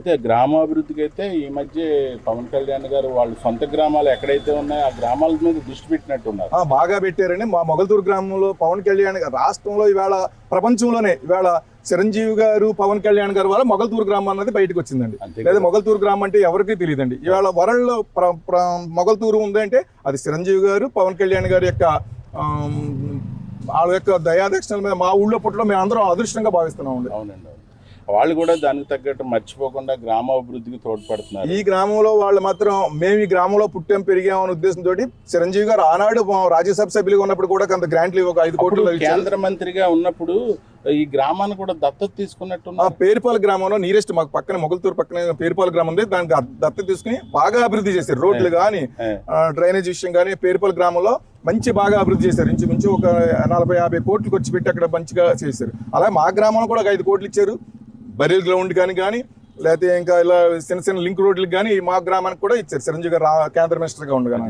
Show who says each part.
Speaker 1: అయితే గ్రామాభివృద్ధికి అయితే ఈ మధ్య పవన్ కళ్యాణ్ గారు వాళ్ళు సొంత గ్రామాలు ఎక్కడైతే ఉన్నాయో ఆ గ్రామాల మీద దృష్టి పెట్టినట్టున్నారు.
Speaker 2: బాగా పెట్టారండి. మా మొగల్తూరు గ్రామంలో పవన్ కళ్యాణ్ గారు రాష్ట్రంలో ఇవాళ ప్రపంచంలోనే ఇవాళ చిరంజీవి గారు పవన్ కళ్యాణ్ గారు వల్ల మొగల్తూరు గ్రామం అన్నది బయటకు వచ్చిందండి లేదా మొగల్తూరు గ్రామం అంటే ఎవరికీ తెలియదండి. ఇవాళ వరల్డ్లో మొగల్తూరు ఉందంటే అది చిరంజీవి గారు పవన్ కళ్యాణ్ గారి యొక్క వాళ్ళ యొక్క దయాదక్షిణల మీద మా ఊళ్ళో పుట్టలో మేము అందరం అదృష్టంగా భావిస్తున్నాం అండి
Speaker 1: అవునండి అవును. వాళ్ళు కూడా దానికి తగ్గట్టు మర్చిపోకుండా గ్రామాభివృద్ధికి తోడ్పడుతున్నారు.
Speaker 2: ఈ గ్రామంలో వాళ్ళు మాత్రం మేము ఈ గ్రామంలో పుట్టాం పెరిగాం అనే ఉద్దేశంతో చిరంజీవి గారు ఆనాడు రాజ్యసభ సభ్యులుగా ఉన్నప్పుడు కూడా కొంత గ్రాంట్లు ఒక ఐదు కోట్లు.
Speaker 1: కేంద్ర మంత్రిగా ఉన్నప్పుడు ఈ గ్రామాన్ని కూడా దత్తత
Speaker 2: ఆ
Speaker 1: తీసుకున్నట్టున్నారు
Speaker 2: పేరుపాల గ్రామంలో నీరెస్ట్ మాకు పక్కన మొగల్తూరు పక్కన పేరుపాల గ్రామం ఉంది దానికి దత్తత తీసుకుని బాగా అభివృద్ధి చేశారు. రోడ్లు కానీ. డ్రైనేజ్ విషయం కానీ పేరుపాల గ్రామంలో మంచి బాగా అభివృద్ధి చేశారు. ఇంచుమించు ఒక నలభై యాభై కోట్లు ఖర్చు పెట్టి అక్కడ మంచిగా చేశారు. అలాగే మా గ్రామంలో కూడా ఒక ఐదు కోట్లు ఇచ్చారు. బరీల్ గ్రౌండ్ కానీ కానీ లేకపోతే ఇంకా ఇలా చిన్న చిన్న లింక్ రోడ్లకు కానీ మా గ్రామానికి కూడా ఇచ్చారు. చిరంజీవి గారు రా- కేంద్ర మినిస్టర్గా ఉండగానే.